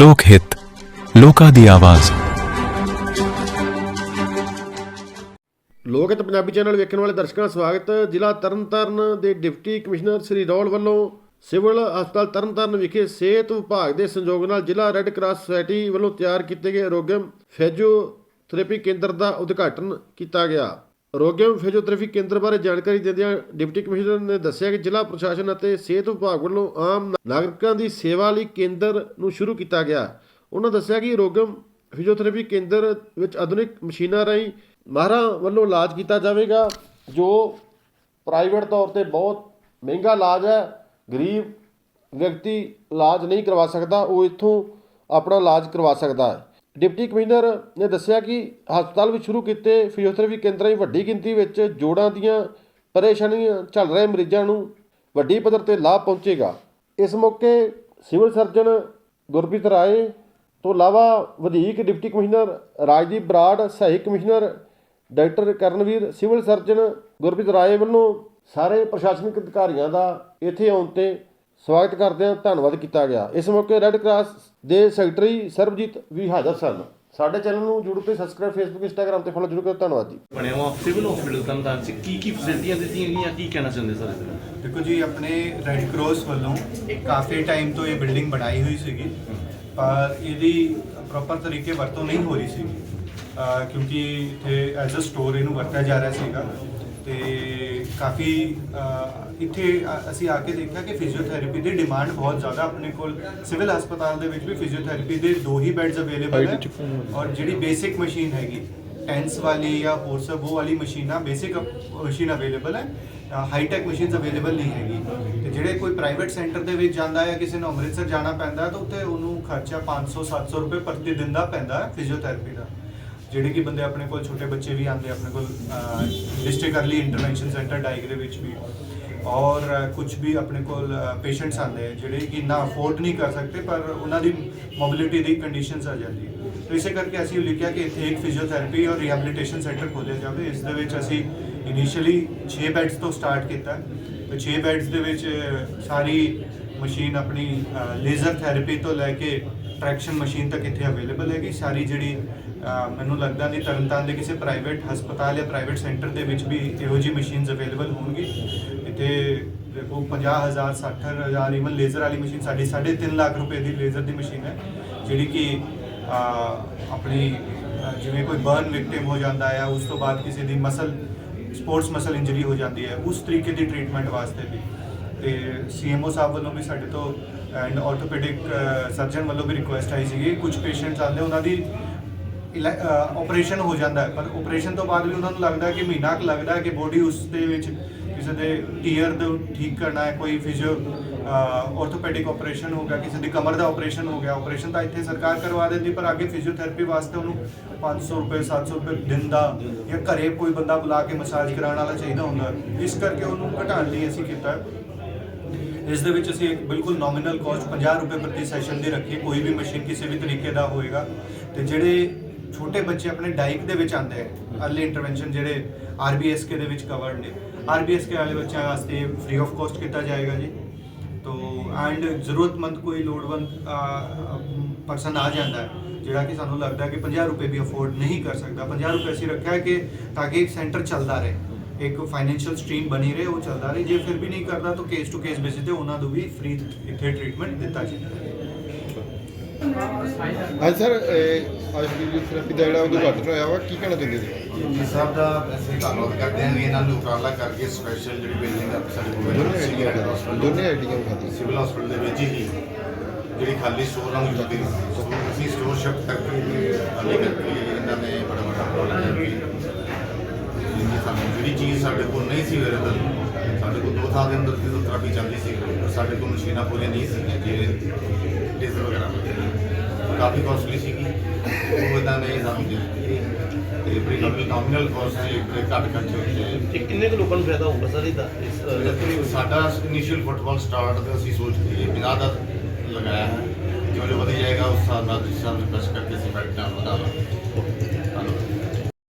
ਲੋਕ ਹਿੱਤ, ਲੋਕਾਂ ਦੀ ਆਵਾਜ਼। ਲੋਕ ਹਿੱਤ ਪੰਜਾਬੀ ਚੈਨਲ ਵੇਖਣ ਵਾਲੇ ਦਰਸ਼ਕਾਂ ਦਾ ਸਵਾਗਤ ਜ਼ਿਲ੍ਹਾ ਤਰਨਤਾਰਨ ਦੇ ਡਿਪਟੀ ਕਮਿਸ਼ਨਰ ਸ੍ਰੀ ਰੌਲ ਵੱਲੋਂ ਸਿਵਲ ਹਸਪਤਾਲ ਤਰਨਤਾਰਨ ਵਿਖੇ ਸਿਹਤ ਵਿਭਾਗ ਦੇ ਸੰਯੋਗ ਨਾਲ ਜ਼ਿਲ੍ਹਾ ਰੈੱਡ ਕਰਾਸ ਸੁਸਾਇਟੀ ਵੱਲੋਂ ਤਿਆਰ ਕੀਤੇ ਗਏ ਅਰੋਗਿਅਮ ਫਿਜ਼ੀਓਥੈਰੇਪੀ ਕੇਂਦਰ ਦਾ ਉਦਘਾਟਨ ਕੀਤਾ ਗਿਆ। ਅਰੋਗਿਅਮ ਫਿਜ਼ੀਓਥੈਰੇਪੀ ਕੇਂਦਰ ਬਾਰੇ ਜਾਣਕਾਰੀ ਦਿੰਦਿਆਂ ਡਿਪਟੀ ਕਮਿਸ਼ਨਰ ਨੇ ਦੱਸਿਆ ਕਿ ਜ਼ਿਲ੍ਹਾ ਪ੍ਰਸ਼ਾਸਨ ਅਤੇ ਸਿਹਤ ਵਿਭਾਗ ਵੱਲੋਂ ਆਮ ਨਾਗਰਿਕਾਂ ਦੀ ਸੇਵਾ ਲਈ ਕੇਂਦਰ ਨੂੰ ਸ਼ੁਰੂ ਕੀਤਾ ਗਿਆ। ਉਹਨਾਂ ਦੱਸਿਆ ਕਿ ਰੋਗਮ ਫਿਜ਼ੀਓਥੈਰੇਪੀ ਕੇਂਦਰ ਵਿੱਚ ਆਧੁਨਿਕ ਮਸ਼ੀਨਾਂ ਰਾਹੀਂ ਮਾਹਰਾਂ ਵੱਲੋਂ ਇਲਾਜ ਕੀਤਾ ਜਾਵੇਗਾ, ਜੋ ਪ੍ਰਾਈਵੇਟ ਤੌਰ ਤੇ ਬਹੁਤ ਮਹਿੰਗਾ ਇਲਾਜ ਹੈ। ਗਰੀਬ ਵਿਅਕਤੀ ਇਲਾਜ ਨਹੀਂ ਕਰਵਾ ਸਕਦਾ, ਉਹ ਇੱਥੋਂ ਆਪਣਾ ਇਲਾਜ ਕਰਵਾ ਸਕਦਾ ਹੈ। ਡਿਪਟੀ ਕਮਿਸ਼ਨਰ ਨੇ ਦੱਸਿਆ ਕਿ ਹਸਪਤਾਲ ਵਿੱਚ ਸ਼ੁਰੂ ਕੀਤੇ, ਫਿਜ਼ੀਓਥੈਰੇਪੀ ਕੇਂਦਰਾਂ ਦੀ ਵੱਡੀ ਗਿਣਤੀ ਵਿੱਚ ਜੋੜਾਂ ਦੀਆਂ ਪਰੇਸ਼ਾਨੀਆਂ ਝੱਲ ਰਹੇ ਮਰੀਜ਼ਾਂ ਨੂੰ ਵੱਡੀ ਪੱਧਰ ਤੇ ਲਾਭ ਪਹੁੰਚੇਗਾ। ਇਸ ਮੌਕੇ ਸਿਵਲ ਸਰਜਨ ਗੁਰਪ੍ਰੀਤ ਰਾਏ ਤੋਂ ਇਲਾਵਾ ਵਧੀਕ ਡਿਪਟੀ ਕਮਿਸ਼ਨਰ ਰਾਜਦੀਪ ਬਰਾੜ, ਸਹਾਇਕ commissioner doctor Karanveer, civil surgeon Gurpreet Rai ਵੱਲੋਂ ਸਾਰੇ ਪ੍ਰਸ਼ਾਸਨਿਕ ਅਧਿਕਾਰੀਆਂ ਦਾ ਇੱਥੇ ਆਉਣ ਤੇ ਸਵਾਗਤ ਕਰਦਿਆਂ ਧੰਨਵਾਦ ਕੀਤਾ ਗਿਆ। ਇਸ ਮੌਕੇ ਰੈੱਡ ਕਰਾਸ ਦੇ ਸੈਕਟਰੀ ਸਰਬਜੀਤ ਵੀ ਹਾਜ਼ਰ ਸਨ। ਸਾਡੇ ਚੈਨਲ ਨੂੰ YouTube ਤੇ ਸਬਸਕ੍ਰਾਈਬ Facebook Instagram ਤੇ ਫੋਲੋ ਜ਼ਰੂਰ ਕਰੋ। ਧੰਨਵਾਦ ਜੀ। ਬਣਿਆ ਵਾ ਸਿਵਲ ਹਸਪੀਟਲ ਤਰਨਤਾਰਨ ਚ। ਕੀ ਕੀ ਫੈਸਿਲਿਟੀਆਂ ਦਿੱਤੀਆਂ ਗਈਆਂ ਕੀ ਕਹਿਣਾ ਚਾਹੁੰਦੇ ਸਰ ਇਹਦੇ ਦੇਖੋ ਜੀ ਆਪਣੇ ਰੈੱਡ ਕਰਾਸ ਵੱਲੋਂ ਕਾਫੀ ਟਾਈਮ ਤੋਂ ਇਹ ਬਿਲਡਿੰਗ ਬਣਾਈ ਹੋਈ ਸੀਗੀ। ਪਰ ਇਹਦੀ ਪ੍ਰੋਪਰ ਤਰੀਕੇ ਵਰਤੋਂ ਨਹੀਂ ਹੋ ਰਹੀ ਸੀਗੀ। ਕਿਉਂਕਿ ਇੱਥੇ ਐਜ਼ ਅ ਸਟੋਰ ਇਹਨੂੰ ਵਰਤਿਆ ਜਾ ਰਿਹਾ ਸੀਗਾ। ਤੇ ਕਾਫੀ ਇੱਥੇ ਅਸੀਂ ਆ ਕੇ ਦੇਖਿਆ ਕਿ ਫਿਜ਼ੀਓਥੈਰੇਪੀ ਦੀ ਡਿਮਾਂਡ ਬਹੁਤ ਜ਼ਿਆਦਾ ਆਪਣੇ ਕੋਲ। ਸਿਵਲ ਹਸਪਤਾਲ ਦੇ ਵਿੱਚ ਵੀ ਫਿਜ਼ੀਓਥੈਰੇਪੀ ਦੇ ਦੋ ਹੀ ਬੈੱਡਸ ਅਵੇਲੇਬਲ ਹੈ। ਔਰ ਜਿਹੜੀ ਬੇਸਿਕ ਮਸ਼ੀਨ ਹੈਗੀ ਟੈਂਸ ਵਾਲੀ ਜਾਂ ਹੋਰ ਸਭ ਉਹ ਵਾਲੀ ਮਸ਼ੀਨਾਂ ਬੇਸਿਕ ਮਸ਼ੀਨ ਅਵੇਲੇਬਲ ਹੈ। ਹਾਈ ਟੈਕ ਮਸ਼ੀਨਸ ਅਵੇਲੇਬਲ ਨਹੀਂ ਹੈਗੀ। ਤੇ ਜਿਹੜੇ ਕੋਈ ਪ੍ਰਾਈਵੇਟ ਸੈਂਟਰ ਦੇ ਵਿੱਚ ਜਾਂਦਾ ਹੈ ਕਿਸੇ ਨੂੰ ਅੰਮ੍ਰਿਤਸਰ ਜਾਣਾ ਪੈਂਦਾ ਤਾਂ ਉੱਥੇ ਉਹਨੂੰ ਖਰਚਾ 500 700 ਰੁਪਏ ਪ੍ਰਤੀ ਦਿਨ ਦਾ ਪੈਂਦਾ ਹੈ ਫਿਜ਼ੀਓਥੈਰੇਪੀ ਦਾ। ਜਿਹੜੇ ਕਿ ਬੰਦੇ ਆਪਣੇ ਕੋਲ ਛੋਟੇ ਬੱਚੇ ਵੀ ਆਉਂਦੇ, ਆਪਣੇ ਕੋਲ ਡਿਸਟ੍ਰਿਕਟ ਅਰਲੀ ਇੰਟਰਵੈਂਸ਼ਨ ਸੈਂਟਰ ਡਾਈਗ ਦੇ ਵਿੱਚ ਵੀ। ਔਰ ਕੁਝ ਵੀ ਆਪਣੇ ਕੋਲ ਪੇਸ਼ੈਂਟਸ ਆਉਂਦੇ ਹੈ ਜਿਹੜੇ ਕਿ ਨਾ ਅਫੋਰਡ ਨਹੀਂ ਕਰ ਸਕਦੇ, ਪਰ ਉਹਨਾਂ ਦੀ ਮੋਬਿਲਿਟੀ ਦੀ ਕੰਡੀਸ਼ਨਸ ਆ ਜਾਂਦੀ ਹੈ ਇਸੇ ਕਰਕੇ ਅਸੀਂ ਲਿਖਿਆ ਕਿ ਇੱਥੇ ਇੱਕ ਫਿਜ਼ੀਓਥੈਰੇਪੀ ਔਰ ਰਿਹੈਬਿਲਿਟੇਸ਼ਨ ਸੈਂਟਰ ਖੋਲ੍ਹਿਆ ਜਾਵੇ। ਇਸ ਦੇ ਵਿੱਚ ਅਸੀਂ ਇਨੀਸ਼ੀਅਲੀ 6 ਬੈੱਡਸ ਤੋਂ ਸਟਾਰਟ ਕੀਤਾ। ਤੇ 6 ਬੈੱਡਸ ਦੇ ਵਿੱਚ ਸਾਰੀ ਮਸ਼ੀਨ ਆਪਣੀ ਲੇਜ਼ਰ ਥੈਰੇਪੀ ਤੋਂ ਲੈ ਕੇ ਟਰੈਕਸ਼ਨ ਮਸ਼ੀਨ ਤੱਕ ਇੱਥੇ ਅਵੇਲੇਬਲ ਹੈਗੀ। ਸਾਰੀ ਜਿਹੜੀ ਮੈਨੂੰ ਲੱਗਦਾ ਨਹੀਂ ਤਰਨਤਾਰਨ ਦੇ ਕਿਸੇ ਪ੍ਰਾਈਵੇਟ ਹਸਪਤਾਲ ਜਾਂ ਪ੍ਰਾਈਵੇਟ ਸੈਂਟਰ ਦੇ ਵਿੱਚ ਵੀ ਇਹੋ ਜਿਹੀ ਮਸ਼ੀਨਸ ਅਵੇਲੇਬਲ ਹੋਣਗੀ। ਇੱਥੇ ਦੇਖੋ 50000 60000 ਇਵਨ ਲੇਜ਼ਰ ਵਾਲੀ ਮਸ਼ੀਨ ਸਾਡੀ 3.5 ਲੱਖ ਰੁਪਏ ਦੀ ਲੇਜ਼ਰ ਦੀ ਮਸ਼ੀਨ ਹੈ, ਜਿਹੜੀ ਕਿ ਆਪਣੀ ਜਿਵੇਂ ਕੋਈ ਬਰਨ ਵਿਕਟਿਮ ਹੋ ਜਾਂਦਾ ਹੈ ਉਸ ਤੋਂ ਬਾਅਦ ਕਿਸੇ ਦੀ ਮਸਲ ਸਪੋਰਟਸ ਮਸਲ ਇੰਜਰੀ ਹੋ ਜਾਂਦੀ ਹੈ, ਉਸ ਤਰੀਕੇ ਦੀ ਟ੍ਰੀਟਮੈਂਟ ਵਾਸਤੇ ਵੀ। ਤੇ ਸੀਐਮਓ ਸਾਹਿਬ ਵੱਲੋਂ ਵੀ ਸਾਡੇ ਤੋਂ ਐਂਡ ਆਰਥੋਪੈਡਿਕ ਸਰਜਨ ਵੱਲੋਂ ਵੀ ਰਿਕੁਐਸਟ ਆਈ ਸੀਗੀ। ਕੁਝ ਪੇਸ਼ੈਂਟਸ ਆਉਂਦੇ, ਉਹਨਾਂ ਦੀ ਆਪਰੇਸ਼ਨ ਹੋ ਜਾਂਦਾ ਹੈ। ਪਰ ਆਪਰੇਸ਼ਨ ਤੋਂ ਬਾਅਦ ਵੀ ਉਹਨਾਂ ਨੂੰ ਲੱਗਦਾ ਕਿ ਮਹੀਨਾ ਕੁ ਲੱਗਦਾ ਕਿ ਬੋਡੀ ਉਸ ਦੇ ਵਿੱਚ ਕਿਸੇ ਦੇ ਟੀਅਰ ਦੇ ਠੀਕ ਕਰਨਾ ਹੈ। ਕੋਈ ਫਿਜ਼ੀਓ ਆਰਥੋਪੈਡਿਕ ਆਪਰੇਸ਼ਨ ਹੋ ਗਿਆ, ਕਿਸੇ ਦੀ ਕਮਰ ਦਾ ਆਪਰੇਸ਼ਨ ਹੋ ਗਿਆ। ਆਪਰੇਸ਼ਨ ਤਾਂ ਇੱਥੇ ਸਰਕਾਰ ਕਰਵਾ ਦਿੰਦੀ, ਪਰ ਅੱਗੇ ਫਿਜ਼ੀਓਥੈਰੇਪੀ ਵਾਸਤੇ ਉਹਨੂੰ 500 ਰੁਪਏ 700 ਰੁਪਏ ਦਿਨ ਦਾ ਜਾਂ ਘਰੇ ਕੋਈ ਬੰਦਾ ਬੁਲਾ ਕੇ ਮਸਾਜ ਕਰਾਉਣ ਵਾਲਾ ਚਾਹੀਦਾ ਹੁੰਦਾ। ਇਸ ਕਰਕੇ ਉਹਨੂੰ ਘਟਾਉਣ ਲਈ ਅਸੀਂ ਕੀਤਾ ਇਸ ਦੇ ਵਿੱਚ ਅਸੀਂ ਇੱਕ ਬਿਲਕੁਲ ਨੋਮੀਨਲ ਕਾਸਟ 50 ਰੁਪਏ ਪ੍ਰਤੀ ਸੈਸ਼ਨ ਦੀ ਰੱਖੀ, ਕੋਈ ਵੀ ਮਸ਼ੀਨ ਕਿਸੇ ਵੀ ਤਰੀਕੇ ਦਾ ਹੋਏਗਾ। ਤੇ ਜਿਹੜੇ ਛੋਟੇ ਬੱਚੇ ਆਪਣੇ ਡਾਈਕ ਦੇ ਵਿੱਚ ਆਉਂਦੇ ਆ ਅਰਲੀ ਇੰਟਰਵੈਂਸ਼ਨ ਜਿਹੜੇ ਆਰਬੀਐਸਕੇ ਦੇ ਵਿੱਚ ਕਵਰਡ ਨੇ। ਆਰਬੀਐਸਕੇ ਵਾਲੇ ਬੱਚਿਆਂ ਵਾਸਤੇ ਫ੍ਰੀ ਆਫ ਕਾਸਟ ਕੀਤਾ ਜਾਏਗਾ ਜੀ। ਤੋ ਐਂਡ ਜ਼ਰੂਰਤਮੰਦ ਕੋਈ ਲੋੜਵੰਦ ਪਰਸਨ ਆ ਜਾਂਦਾ ਹੈ, ਜਿਹੜਾ ਕਿ ਸਾਨੂੰ ਲੱਗਦਾ ਕਿ 50 ਰੁਪਏ ਵੀ ਅਫੋਰਡ ਨਹੀਂ ਕਰ ਸਕਦਾ। 50 ਰੁਪਏ ਅਸੀਂ ਰੱਖਿਆ ਕਿ ਤਾਂ ਕਿ ਇੱਕ ਸੈਂਟਰ ਚੱਲਦਾ ਰਹੇ। ਇੱਕ ਫਾਈਨੈਂਸ਼ੀਅਲ ਸਟ੍ਰੀਮ ਬਣੀ ਰਹੇ ਉਹ ਚੱਲਦਾ ਰਹੇ। ਜੇ ਫਿਰ ਵੀ ਨਹੀਂ ਕਰਦਾ ਤਾਂ ਕੇਸ ਟੂ ਕੇਸ ਬੇਸਿਸ ਤੇ ਉਹਨਾਂ ਨੂੰ ਵੀ ਫ੍ਰੀ ਇੱਥੇ ਟ੍ਰੀਟਮੈਂਟ ਦਿੱਤਾ ਜਾਂਦਾ ਹਾਂਜੀ ਸਰ ਅੱਜ ਫਿਜ਼ੀਓਥੈਰੇਪੀ ਦਾ ਜਿਹੜਾ ਉਦਘਾਟਨ ਹੋਇਆ ਵਾ ਕੀ ਕਹਿਣਾ ਚਾਹੁੰਦੇ ਜੀ? ਜੀ ਸਾਹਿਬ ਦਾ ਅਸੀਂ ਧੰਨਵਾਦ ਕਰਦੇ ਹਾਂ ਵੀ ਇਹਨਾਂ ਨੂੰ ਉਪਰਾਲਾ ਕਰਕੇ ਸਪੈਸ਼ਲ ਜਿਹੜੀ ਬਿਲਡਿੰਗ ਆ ਸਾਡੇ ਕੋਲ ਦੋਨੇ ਆਈਡੀਆਂ ਹਸਪਤਾਲ ਦੋਨੇ ਆਈਡੀਆਂ ਵਿਖਾ ਦਿਓ ਸਿਵਲ ਹਸਪਤਾਲ ਦੇ ਵਿੱਚ ਹੀ ਜਿਹੜੀ ਖਾਲੀ ਸਟੋਰ ਨੂੰ ਜੁੜੀ ਸੋ ਅਸੀਂ ਸਟੋਰ ਸ਼ਿਫਟ ਕਰਕੇ ਕਰਕੇ ਇਹਨਾਂ ਨੇ ਬੜਾ ਵੱਡਾ ਪ੍ਰੋਬਲਮ ਹੈ ਜਿਹੜੀ ਸਾਨੂੰ ਜਿਹੜੀ ਚੀਜ਼ ਸਾਡੇ ਕੋਲ ਨਹੀਂ ਸੀ ਅਵੇਲੇਬਲ ਸਾਡੇ ਕੋਲ ਦੋ ਥਾਂ ਦੇ ਅੰਦਰ ਫਿਜ਼ੀਓਥੈਰੇਪੀ ਚੱਲਦੀ ਸੀ ਪਰ ਸਾਡੇ ਕੋਲ ਮਸ਼ੀਨਾਂ ਪੂਰੀਆਂ ਨਹੀਂ ਸੀਗੀਆਂ ਜਿਵੇਂ ਲੇਜ਼ਰ ਵਗੈਰਾ। ਕਾਫੀ ਕਾਸਟਲੀ ਸੀਗੀ। ਉਹ ਇਹਨਾਂ ਨੇ ਸਾਨੂੰ ਦੇ ਦਿੱਤੀ ਤੇ ਬੜੀ ਨੋਮੀਨਲ ਕਾਸਟ ਇੱਕ ਘੱਟ ਖਰਚੇ ਵਿੱਚ ਤੇ ਕਿੰਨੇ ਕੁ ਲੋਕਾਂ ਨੂੰ ਫਾਇਦਾ ਹੋਊਗਾ ਸਰ ਇਹਦਾ? ਇਸ ਜਦ ਸਾਡਾ ਇਨੀਸ਼ੀਅਲ ਫੁੱਟਬਾਲ ਸਟਾਰਟ ਤੇ ਅਸੀਂ ਸੋਚ ਕੇ 50 ਦਾ ਲਗਾਇਆ ਹੈ। ਜਿਵੇਂ ਜਿਵੇਂ ਵਧੀ ਜਾਏਗਾ ਉਸ ਹਿਸਾਬ ਨਾਲ ਜਿਸ ਹਿਸਾਬ ਨਾਲ ਕਰਕੇ ਅਸੀਂ ਬੈਠ ਡਾਊਨ ਵਧਾਵਾਂਗੇ ਧੰਨਵਾਦ।